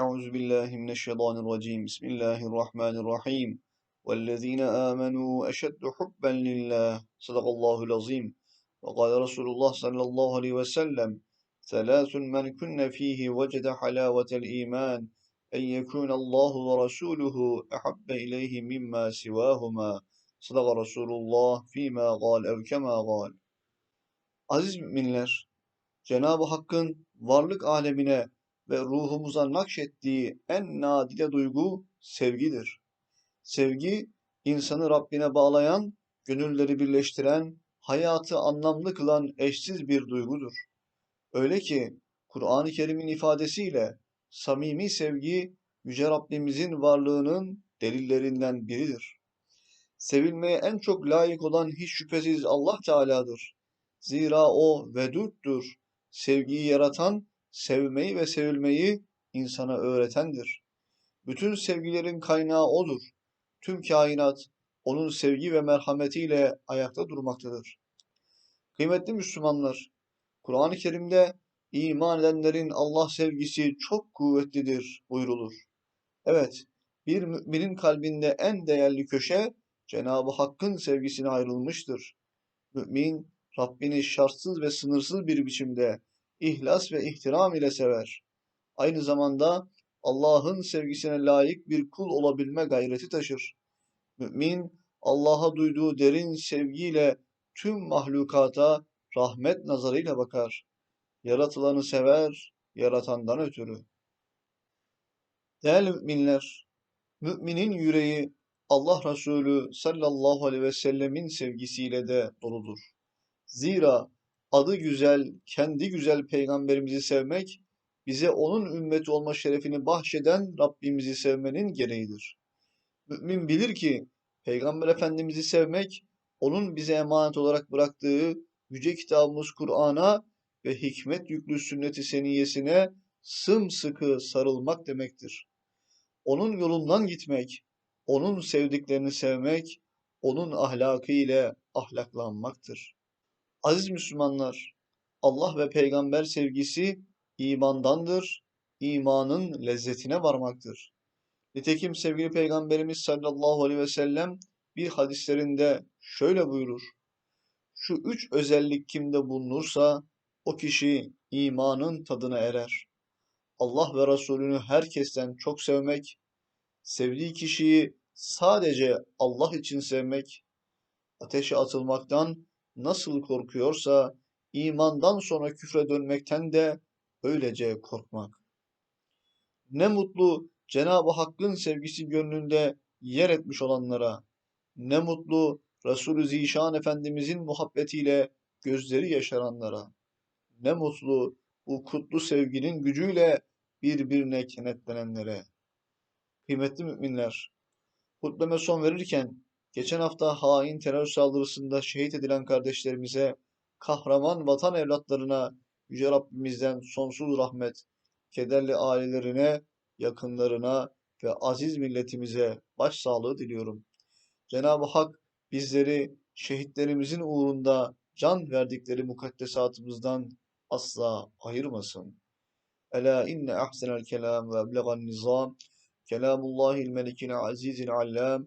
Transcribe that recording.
Euzu billahi mineşşeytanirracim. Bismillahirrahmanirrahim. وَالَّذ۪ينَ آمَنُوا أَشَدُّ حُبًّا لِلّٰهِ. صدق الله العظيم. وقال رسول الله صلى الله عليه وسلم ثلاث من كن فيه وجد حلاوة الإيمان. أن يكون الله ورسوله أحب إليه مما سواهما. صدق رسول الله فيما قال أو كما قال. Aziz müminler, Cenab-ı Hakk'ın varlık alemine ve ruhumuza nakşettiği en nadide duygu sevgidir. Sevgi, insanı Rabbine bağlayan, gönülleri birleştiren, hayatı anlamlı kılan eşsiz bir duygudur. Öyle ki Kur'an-ı Kerim'in ifadesiyle samimi sevgi Yüce Rabbimizin varlığının delillerinden biridir. Sevilmeye en çok layık olan hiç şüphesiz Allah Teala'dır. Zira o veduttur. Sevgiyi yaratan, sevmeyi ve sevilmeyi insana öğretendir. Bütün sevgilerin kaynağı odur. Tüm kainat onun sevgi ve merhametiyle ayakta durmaktadır. Kıymetli Müslümanlar, Kur'an-ı Kerim'de iman edenlerin Allah sevgisi çok kuvvetlidir buyrulur. Evet, bir müminin kalbinde en değerli köşe Cenab-ı Hakk'ın sevgisine ayrılmıştır. Mümin, Rabbini şartsız ve sınırsız bir biçimde ihlas ve ihtiram ile sever. Aynı zamanda Allah'ın sevgisine layık bir kul olabilme gayreti taşır. Mümin, Allah'a duyduğu derin sevgiyle tüm mahlukata rahmet nazarıyla bakar. Yaratılanı sever, yaratandan ötürü. Değerli müminler, müminin yüreği Allah Resulü sallallahu aleyhi ve sellemin sevgisiyle de doludur. Zira adı güzel, kendi güzel peygamberimizi sevmek, bize onun ümmeti olma şerefini bahşeden Rabbimizi sevmenin gereğidir. Mümin bilir ki, Peygamber Efendimiz'i sevmek, onun bize emanet olarak bıraktığı yüce kitabımız Kur'an'a ve hikmet yüklü sünnet-i seniyesine sımsıkı sarılmak demektir. Onun yolundan gitmek, onun sevdiklerini sevmek, onun ahlakı ile ahlaklanmaktır. Aziz Müslümanlar, Allah ve peygamber sevgisi imandandır, imanın lezzetine varmaktır. Nitekim sevgili peygamberimiz sallallahu aleyhi ve sellem bir hadislerinde şöyle buyurur. Şu üç özellik kimde bulunursa o kişi imanın tadına erer. Allah ve Resulünü herkesten çok sevmek, sevdiği kişiyi sadece Allah için sevmek, ateşe atılmaktan nasıl korkuyorsa imandan sonra küfre dönmekten de öylece korkmak. Ne mutlu Cenab-ı Hakk'ın sevgisi gönlünde yer etmiş olanlara, ne mutlu Resulü Zişan Efendimizin muhabbetiyle gözleri yaşaranlara, ne mutlu bu kutlu sevginin gücüyle birbirine kenetlenenlere. Kıymetli müminler, hutbeme son verirken geçen hafta hain terör saldırısında şehit edilen kardeşlerimize, kahraman vatan evlatlarına Yüce Rabbimizden sonsuz rahmet, kederli ailelerine, yakınlarına ve aziz milletimize başsağlığı diliyorum. Cenab-ı Hak bizleri şehitlerimizin uğrunda can verdikleri mukaddesatımızdan asla ayırmasın. Ela inne ahsenel kelam ve eblegan nizam kelamullahil melikil azizil allam